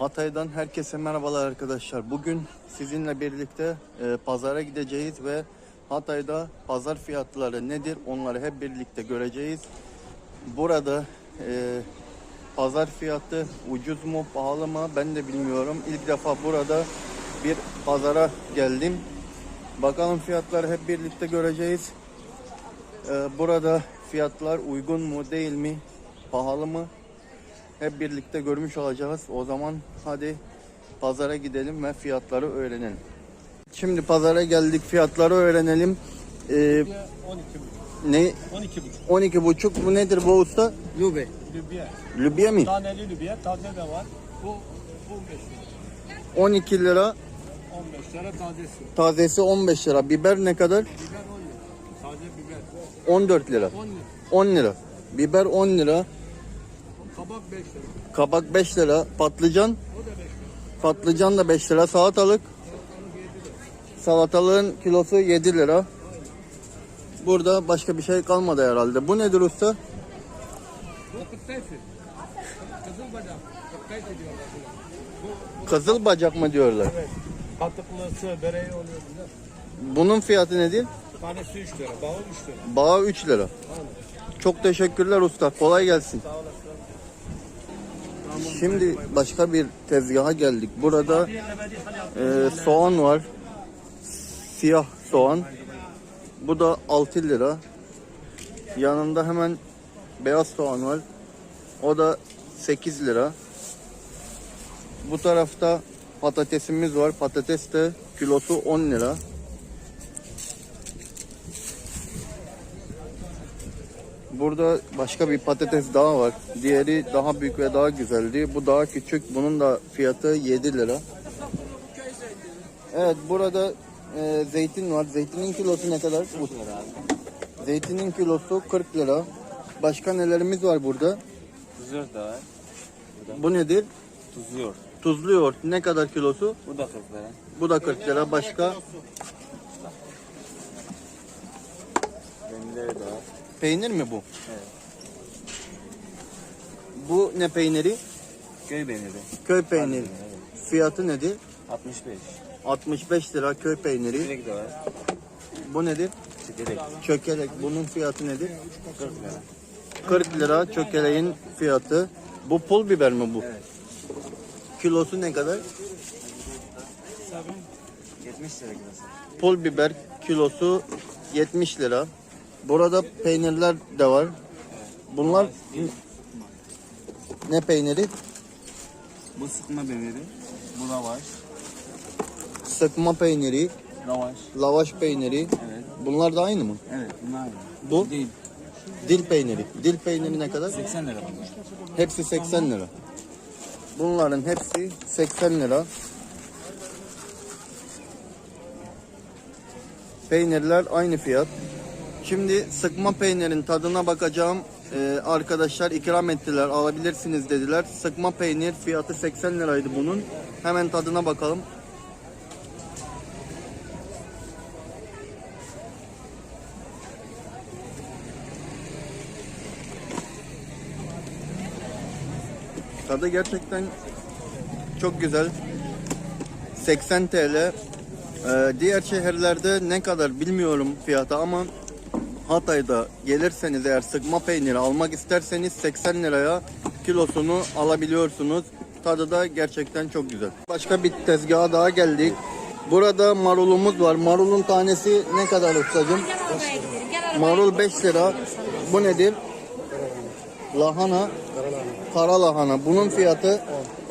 Hatay'dan herkese merhabalar arkadaşlar. Bugün sizinle birlikte e, pazara gideceğiz ve Hatay'da pazar fiyatları nedir onları hep birlikte göreceğiz. Burada e, pazar fiyatı ucuz mu pahalı mı ben de bilmiyorum. İlk defa burada bir pazara geldim. Bakalım fiyatları hep birlikte göreceğiz. E, burada fiyatlar uygun mu değil mi pahalı mı hep birlikte görmüş olacağız. O zaman hadi pazara gidelim ve fiyatları öğrenelim. Şimdi pazara geldik fiyatları öğrenelim. Ee, 12 ne 12 buçuk. 12 buçuk bu nedir bu usta? Lübe. Lübiye. Lübiye mi? Taneli lübiye taze de var. Bu bu 15 lira. 12 lira 15 lira tazesi. tazesi 15 lira. Biber ne kadar? Biber 10 lira. Taze biber 14 lira. 10 lira. 10 lira. Biber 10 lira. Kabak 5 lira. Kabak 5 lira. Patlıcan O da 5 lira. patlıcan da 5 lira. Salatalık salatalığın kilosu 7 lira. Burada başka bir şey kalmadı herhalde. Bu nedir usta? Bu kıttaysı. Kızıl bacak. Kıttaysı diyorlar buna. Kızıl bacak mı diyorlar? Evet. Katıklısı, bereği oluyor. Bunun fiyatı nedir? Tanesi 3 lira. Bağı 3 lira. Bağı 3 lira. Çok teşekkürler usta. Kolay gelsin. Sağ olasın. Şimdi başka bir tezgaha geldik. Burada e, soğan var. Siyah soğan. Bu da 6 lira. Yanında hemen beyaz soğan var. O da 8 lira. Bu tarafta patatesimiz var. Patates de kilosu 10 lira. Burada başka bir patates daha var. Diğeri daha büyük ve daha güzeldi. Bu daha küçük. Bunun da fiyatı 7 lira. Evet burada e, zeytin var. Zeytinin kilosu ne kadar? Zeytinin kilosu 40 lira. Başka nelerimiz var burada? Tuz yoğurt da var. Bu nedir? Yoğurt. Tuzlu yoğurt. Ne kadar kilosu? Bu da 40 lira. Bu da 40 lira. Başka Peynirleri de var. Peynir mi bu? Evet. Bu ne peyniri? Köy peyniri. Köy peyniri. Evet. Fiyatı nedir? 65. 65 lira köy peyniri. Çekirdek de var. Bu nedir? Çekirdek. Çökelek. Bunun fiyatı nedir? 40 lira. 40 lira çökeleğin fiyatı. Bu pul biber mi bu? Evet. Kilosu ne kadar? 70 lira kilosu. Pul biber kilosu 70 lira. Burada peynirler de var. Bunlar ne peyniri? Bu sıkma peyniri. Bu lavaş. Sıkma peyniri, Lavaş. lavaş peyniri. Evet. Bunlar da aynı mı? Evet bunlar aynı. Bu Değil. dil peyniri. Dil peyniri ne kadar? 80 lira bunlar. Hepsi 80 lira. Bunların hepsi 80 lira. Peynirler aynı fiyat. Şimdi sıkma peynirin tadına bakacağım. Ee, arkadaşlar ikram ettiler. Alabilirsiniz dediler. Sıkma peynir fiyatı 80 liraydı bunun. Hemen tadına bakalım. Tadı gerçekten çok güzel. 80 TL. Ee, diğer şehirlerde ne kadar bilmiyorum fiyatı ama Hatay'da gelirseniz eğer sıkma peyniri almak isterseniz 80 liraya kilosunu alabiliyorsunuz. Tadı da gerçekten çok güzel. Başka bir tezgaha daha geldik. Burada marulumuz var. Marulun tanesi ne kadar ustacığım? Marul 5 lira. Bu nedir? Lahana. Kara lahana. Bunun fiyatı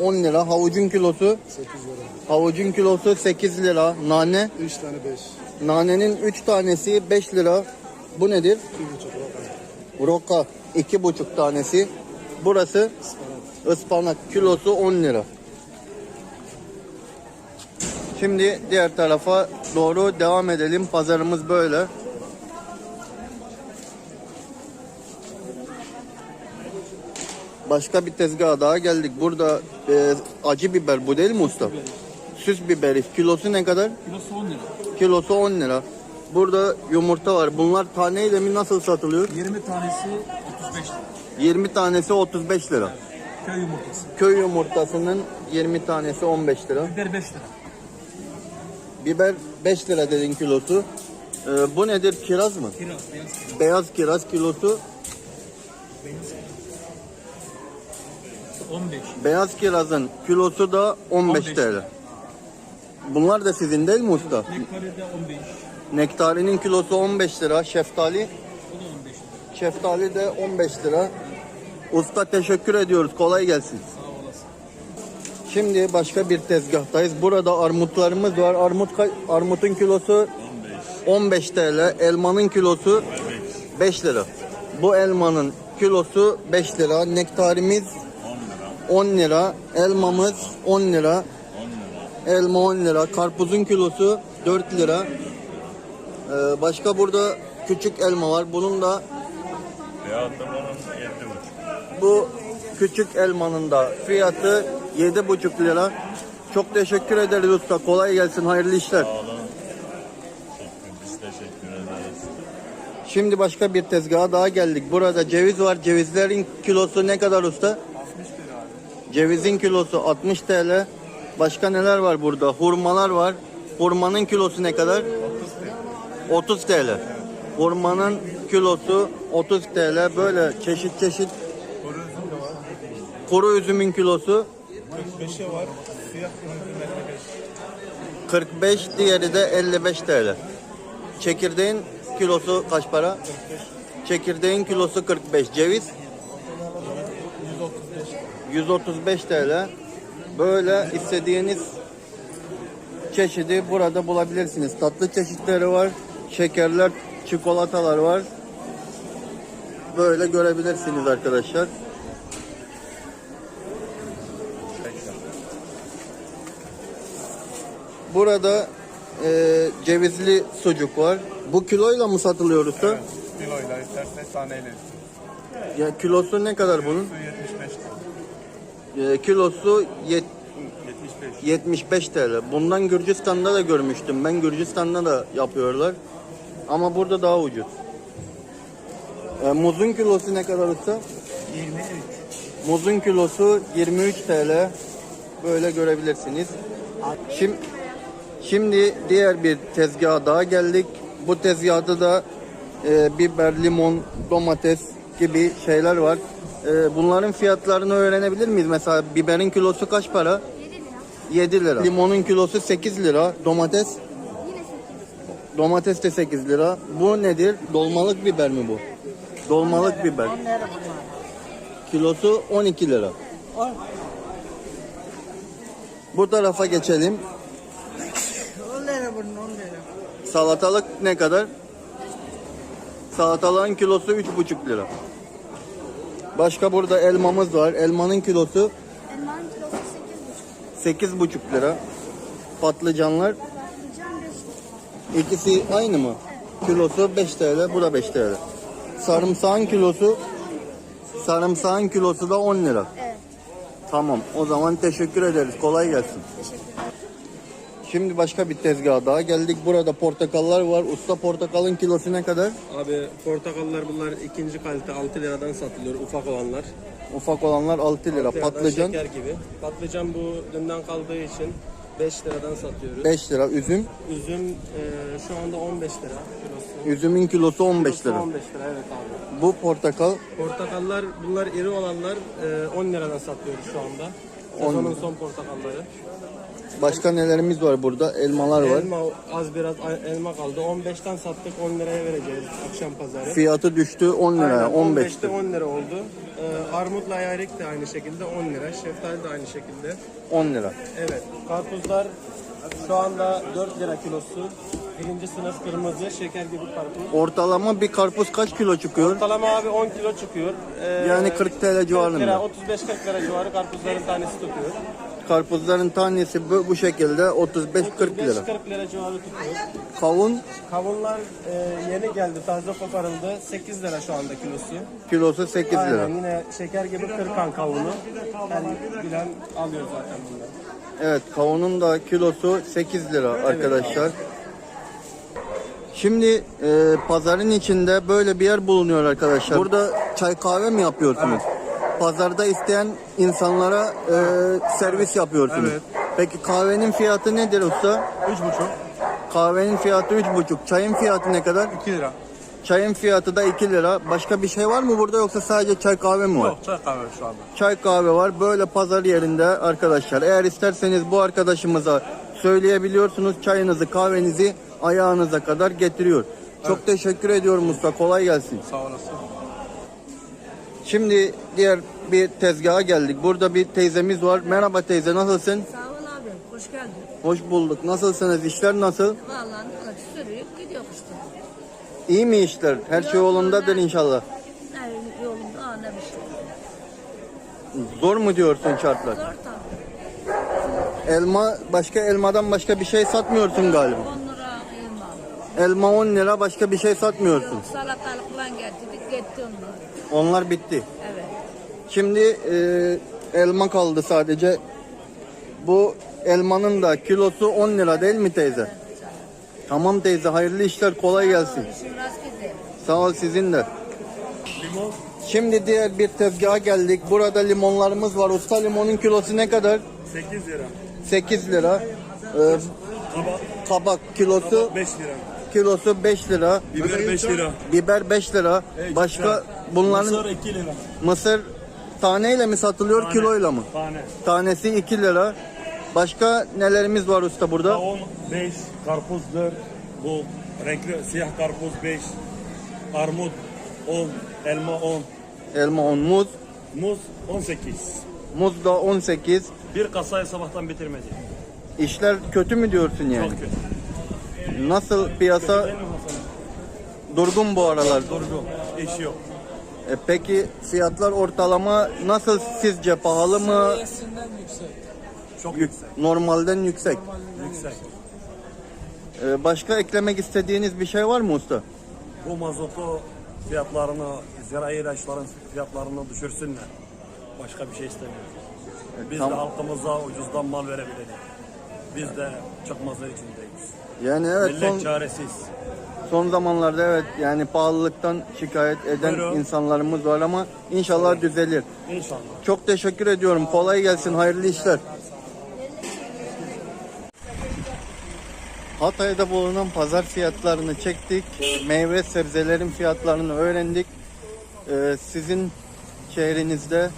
10 lira. Havucun kilosu 8 lira. Havucun kilosu 8 lira. Nane. 3 tane 5. Nanenin 3 tanesi 5 lira. Bu nedir? 2,5 lira. Roka 2,5 tanesi. Burası ıspanak kilosu 10 lira. Şimdi diğer tarafa doğru devam edelim. Pazarımız böyle. Başka bir tezgaha daha geldik. Burada e, acı biber bu değil mi usta? Süs biberi kilosu ne kadar? Kilosu 10 lira. Kilosu 10 lira. Burada yumurta var. Bunlar taneyle mi nasıl satılıyor? 20 tanesi 35 lira. 20 tanesi 35 lira. Köy yumurtası. Köy yumurtasının 20 tanesi 15 lira. Biber 5 lira. Biber 5 lira dedin kilosu. Ee, bu nedir? Kiraz mı? Kiraz, beyaz kiraz. Beyaz kiraz kilosu. 15. Beyaz kirazın kilosu da 15, 15 TL. Bunlar da sizin değil mi usta? Nektarede 15. Nektarinin kilosu 15 lira. Şeftali, O da 15 lira. şeftali de 15 lira. Usta teşekkür ediyoruz. Kolay gelsin. Şimdi başka bir tezgahtayız. Burada armutlarımız var. Armut armutun kilosu 15 TL. Elmanın kilosu 5 lira. Bu elmanın kilosu 5 lira. Nektarimiz 10 lira. Elmamız 10 lira. Elma 10 lira. Karpuzun kilosu 4 lira. Ee, başka burada küçük elma var. Bunun da bu küçük elmanın da fiyatı 7,5 lira. Çok teşekkür ederiz usta. Kolay gelsin. Hayırlı işler. Biz teşekkür ederiz. Şimdi başka bir tezgaha daha geldik. Burada ceviz var. Cevizlerin kilosu ne kadar usta? 60 lira abi. Cevizin kilosu 60 TL. Başka neler var burada? Hurmalar var. Hurmanın kilosu ne kadar? 30 TL. Hurmanın kilosu 30 TL. Böyle çeşit çeşit kuru üzümün kilosu 45'e var. Siyah 45, diğeri de 55 TL. Çekirdeğin kilosu kaç para? Çekirdeğin kilosu 45. Ceviz 135 TL. Böyle istediğiniz çeşidi burada bulabilirsiniz. Tatlı çeşitleri var. Şekerler, çikolatalar var. Böyle görebilirsiniz arkadaşlar. Burada e, cevizli sucuk var. Bu kiloyla mı satılıyor usta? Kiloyla isterse taneyle. Ya kilosu ne kadar bunun? Su 75 lira. E, kilosu yet- 75. 75 TL. Bundan Gürcistan'da da görmüştüm. Ben Gürcistan'da da yapıyorlar. Ama burada daha ucuz. E, muzun kilosu ne kadar usta? 23. Muzun kilosu 23 TL. Böyle görebilirsiniz. Şimdi, şimdi diğer bir tezgaha daha geldik. Bu tezgahta da e, biber, limon, domates gibi şeyler var. E, bunların fiyatlarını öğrenebilir miyiz? Mesela biberin kilosu kaç para? 7 lira. 7 lira. Limonun kilosu 8 lira. Domates? Yine 8. Domates de 8 lira. Bu nedir? Dolmalık biber mi bu? Dolmalık biber. Kilosu 12 lira. Bu tarafa geçelim. 10 lira bunun 10 lira. Salatalık ne kadar? Salatalığın kilosu 3,5 lira. Başka burada elmamız var. Elmanın kilosu 8,5. 8,5 lira. Patlıcanlar Patlıcan 5 lira. ikisi aynı mı? Kilosu 5 TL, bu da 5 TL. Sarımsağın kilosu sarımsağın kilosu da 10 lira. Evet. Tamam. O zaman teşekkür ederiz. Kolay gelsin. Şimdi başka bir tezgaha daha geldik. Burada portakallar var. Usta portakalın kilosu ne kadar? Abi portakallar bunlar ikinci kalite 6 liradan satılıyor ufak olanlar. Ufak olanlar 6 lira. 6 liradan Patlıcan Şeker gibi. Patlıcan bu dünden kaldığı için 5 liradan satıyoruz. 5 lira. Üzüm. Üzüm e, şu anda 15 lira kilosu. Üzümün kilosu 15 Kilosu lira. 15 lira evet abi. Bu portakal Portakallar bunlar iri olanlar e, 10 liradan satıyoruz şu anda. Sezonun son portakalları. Başka nelerimiz var burada? Elmalar var. Elma az biraz elma kaldı. 15'ten sattık 10 liraya vereceğiz akşam pazarı. Fiyatı düştü 10 liraya. Aynen, 15 15'te lira. 10 lira oldu. Ee, armutla ayarık de aynı şekilde 10 lira. Şeftali de aynı şekilde. 10 lira. Evet. Karpuzlar şu anda 4 lira kilosu. Birinci sınıf kırmızı şeker gibi karpuz. Ortalama bir karpuz kaç kilo çıkıyor? Ortalama abi 10 kilo çıkıyor. Ee, Yani 40 TL 40 lira, civarında. 35-40 lira civarı karpuzların tanesi tutuyor. Karpuzların tanesi bu, bu şekilde 35-40 lira. 35-40 lira civarı tutuyor. Kavun Kavunlar e, yeni geldi, taze koparıldı. 8 lira şu anda kilosu. kilosu 8 lira. Aynen yine şeker gibi kırkan kavunu. Yani bilen alıyor zaten bunları. Evet kavunun da kilosu 8 lira arkadaşlar. Şimdi e, pazarın içinde böyle bir yer bulunuyor arkadaşlar. Burada çay kahve mi yapıyorsunuz? Pazarda isteyen insanlara e, servis yapıyorsunuz. Evet. Peki kahvenin fiyatı nedir usta? Üç buçuk. Kahvenin fiyatı üç buçuk. Çayın fiyatı ne kadar? 2 lira. Çayın fiyatı da 2 lira. Başka bir şey var mı burada yoksa sadece çay kahve mi var? Yok çay kahve şu anda. Çay kahve var. Böyle pazar yerinde arkadaşlar. Eğer isterseniz bu arkadaşımıza söyleyebiliyorsunuz. Çayınızı kahvenizi ayağınıza kadar getiriyor. Çok teşekkür ediyorum usta. Kolay gelsin. Sağ olasın. Şimdi diğer bir tezgaha geldik. Burada bir teyzemiz var. Merhaba teyze nasılsın? Sağ ol abi, hoş geldin. Hoş bulduk. Nasılsınız? İşler nasıl? Vallahi ne kadar sürüyor, gidiyor işte. İyi mi işler? Her şey yolundadır inşallah. Ne yolunda, bir şey. Zor mu diyorsun şartlar? Zor tabii. Elma başka elmadan başka bir şey satmıyorsun galiba. 10 lira elma. Elma 10 lira başka bir şey satmıyorsun. Yok, salatalık falan getirdik, gitti onlar. Onlar bitti. Evet. Şimdi e, elma kaldı sadece. Bu elmanın da kilosu 10 lira değil mi teyze? Tamam teyze hayırlı işler kolay gelsin. Sağ ol sizin de. Şimdi diğer bir tezgaha geldik. Burada limonlarımız var. Usta limonun kilosu ne kadar? 8 lira. 8 lira. Ee, Kabak kabak kilosu 5 lira. Kilosu 5 lira. Biber 5 lira. Biber 5 lira. Başka bunların 2 lira. mısır taneyle mi satılıyor kiloyla mı? Tane. Tanesi 2 lira. Başka nelerimiz var usta burada? Kavun 5, karpuz 4, bu renkli siyah karpuz 5, armut 10, elma 10, Elma 10, muz. muz 18. Muz da 18. Bir kasayı sabahtan bitirmedi. İşler kötü mü diyorsun yani? Çok kötü. Nasıl piyasa durgun bu aralar? Durgun. İş yok. E peki fiyatlar ortalama nasıl sizce pahalı mı? Çok Yük- yüksek. normalden yüksek. Yüksek. E, başka eklemek istediğiniz bir şey var mı usta? Bu mazotu fiyatlarını, zirai ilaçların fiyatlarını düşürsünler. Başka bir şey istemiyoruz. Biz tamam. de halkımıza ucuzdan mal verebilelim. Biz de çıkmazlar içindeyiz. Yani evet Millet son çaresiz. son zamanlarda evet yani pahalılıktan şikayet eden Buyurun. insanlarımız var ama inşallah düzelir. İnşallah. Çok teşekkür ediyorum. Kolay gelsin. Hayırlı işler. Hatay'da bulunan pazar fiyatlarını çektik. Meyve sebzelerin fiyatlarını öğrendik. Ee, sizin şehrinizde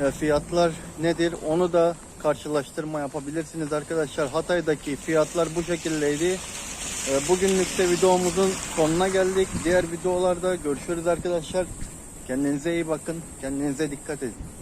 e, fiyatlar nedir? Onu da karşılaştırma yapabilirsiniz arkadaşlar. Hatay'daki fiyatlar bu şekildeydi. Ee, Bugünlük de videomuzun sonuna geldik. Diğer videolarda görüşürüz arkadaşlar. Kendinize iyi bakın. Kendinize dikkat edin.